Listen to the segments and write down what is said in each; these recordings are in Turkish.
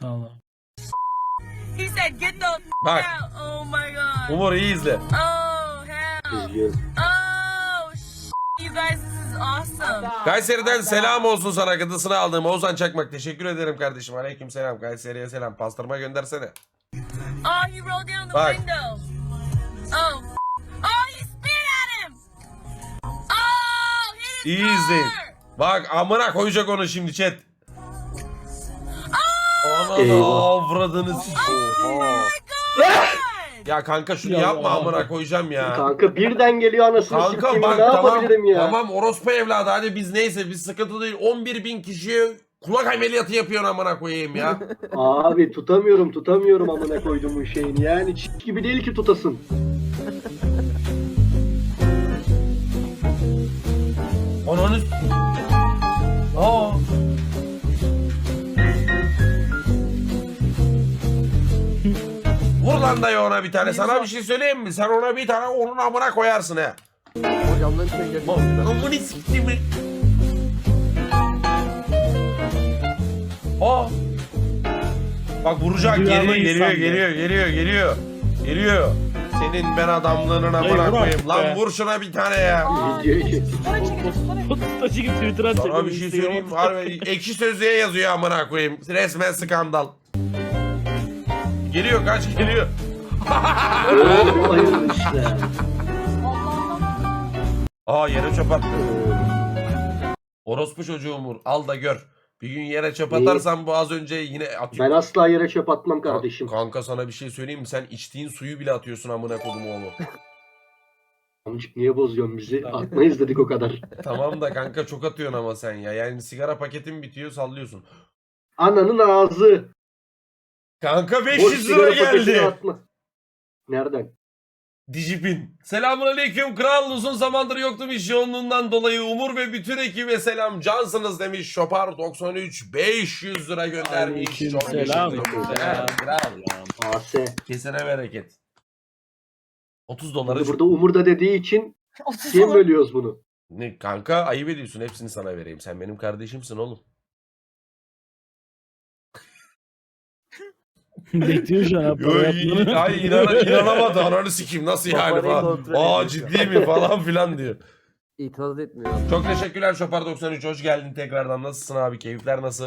Sağ ol abi. He said, "Get the f- Bak out!" Oh my god. Umur iyi izle. Oh hell. İzliyorum. Oh sh- you guys, this is awesome. Kayseri'den selam olsun sana gıdısını aldığım Oğuzhan Çakmak. Teşekkür ederim kardeşim. Aleyküm selam. Kayseri'ye selam. Pastırma göndersene. Oh, he rolled down the Bak. window. Oh. Oh, he spit at him. Oh, he İyi izleyin. Bak amına koyacak onu şimdi chat. Ananı Eyvah. avradını s- Ya kanka şunu Ya yapma amına koyacağım ya. Kanka birden geliyor anasını Kanka sikeyim bak ne tamam, yapabilirim ya? tamam orospu evladı hadi biz neyse biz sıkıntı değil 11 bin kişiye kulak ameliyatı yapıyorsun amına koyayım ya. Abi tutamıyorum tutamıyorum amına koyduğumun şeyini yani çift gibi değil ki tutasın. Ananı s- Vur lan dayı ona bir tane. Sana bir şey söyleyeyim mi? Sen ona bir tane onun amına koyarsın he. Amını sikti mi? Aa. Bak vuracak Dünyanın geliyor geliyor insanı. geliyor geliyor geliyor. Geliyor. Senin ben vur koyayım. artık Lan be. vur şuna bir tane ya. Taşı gibi Twitter'a. Sana bir şey söyleyeyim. Harbi ekşi sözlüğe yazıyor amına koyayım. Resmen skandal. Geliyor kaç geliyor. Hayırlı işte. Aa yere çöp attı. Orospu çocuğu Umur. Al da gör. Bir gün yere çöp atarsan bu az önce yine atıyor. Ben asla yere çöp atmam kardeşim. Kanka sana bir şey söyleyeyim mi? Sen içtiğin suyu bile atıyorsun amına kodum oğlu. Amcık niye bozuyorsun bizi? Atmayız dedik o kadar. tamam da kanka çok atıyorsun ama sen ya. Yani sigara paketin bitiyor sallıyorsun. Ananın ağzı. Kanka Boş 500 lira geldi. Nereden? Dijipin. Selamun aleyküm kral. Uzun zamandır yoktum iş yoğunluğundan dolayı. Umur ve bütün ekibe selam. Cansınız demiş. Şopar 93 500 lira göndermiş. Aleyküm Çok selam. Selam. Kral. AS. Kesene bereket. 30 Şimdi doları burada Umur'da dediği için kim bölüyoruz bunu? Ne kanka ayıp ediyorsun. Hepsini sana vereyim. Sen benim kardeşimsin oğlum. Bekliyor şu an abi. Yo, yapmanı. ay inan inanamadı. Ananı sikeyim nasıl yani falan. kontrol Aa ediyor. ciddi mi falan filan diyor. İtiraz etmiyor. Çok teşekkürler Şopar 93. Hoş geldin tekrardan. Nasılsın abi? Keyifler nasıl?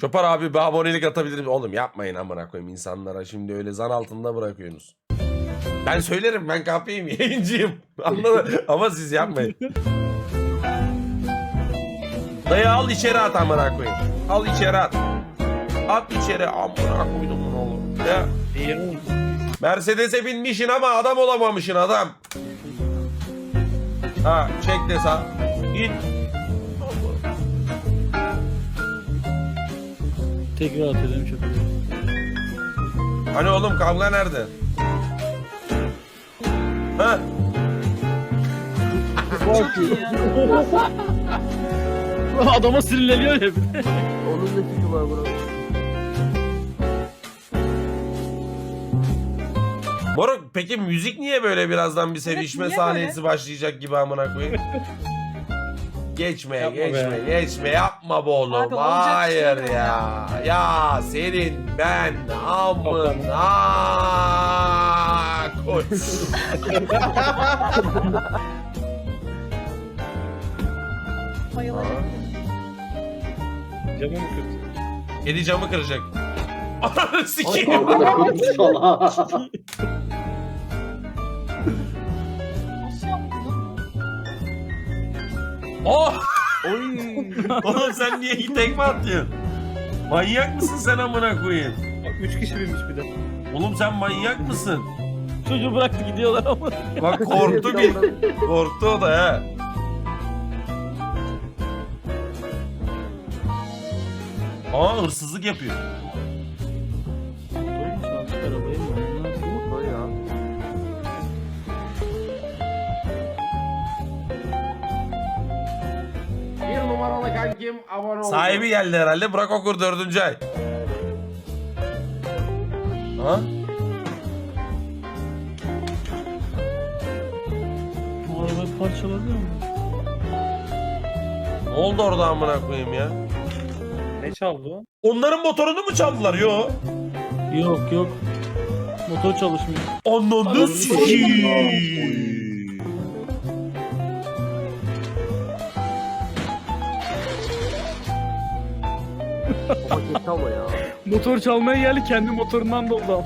Şopar abi bir abonelik atabilirim. Oğlum yapmayın amına koyayım insanlara. Şimdi öyle zan altında bırakıyorsunuz. Ben söylerim ben kapayım yayıncıyım. Anladın? Ama siz yapmayın. Dayı al içeri at amına koyayım. Al içeri at. At içeri amına koydum bunu oğlum. Ya. Mercedes'e binmişsin ama adam olamamışsın adam. Ha çek de sağ. Git. Tekrar atıyor demiş çöpü. Hani oğlum kavga nerede? Ha? Adama sinirleniyor ya bir de. Onun da suçu var buna. Moruk peki müzik niye böyle birazdan bir sevişme niye sahnesi başlayacak gibi amına koyayım? Geçme, Yapma geçme, be. geçme. Yapma be oğlum. Abi, olacak Hayır şey mi ya. Ya senin ben amına koy. Camı mı kırdı? Kedi camı kıracak. Ananı sikeyim. Oh! Oy. Oğlum sen niye tekme atıyorsun? Manyak mısın sen amına koyayım? Bak 3 kişi binmiş bir de. Oğlum sen manyak mısın? Çocuğu bıraktı gidiyorlar ama. Bak korktu bir. Korktu o da ha. Aa hırsızlık yapıyor. Kankim abone oldu. Sahibi geldi herhalde. Bırak okur dördüncü ay. Ha? Arabayı parçaladı mı? Ne oldu orada amına koyayım ya? Ne çaldı o? Onların motorunu mu çaldılar? Yo. Yok yok. Motor çalışmıyor. Ananı sikiyim. Ama ya. Motor çalmaya geldi kendi motorundan doldu.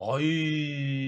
Ay.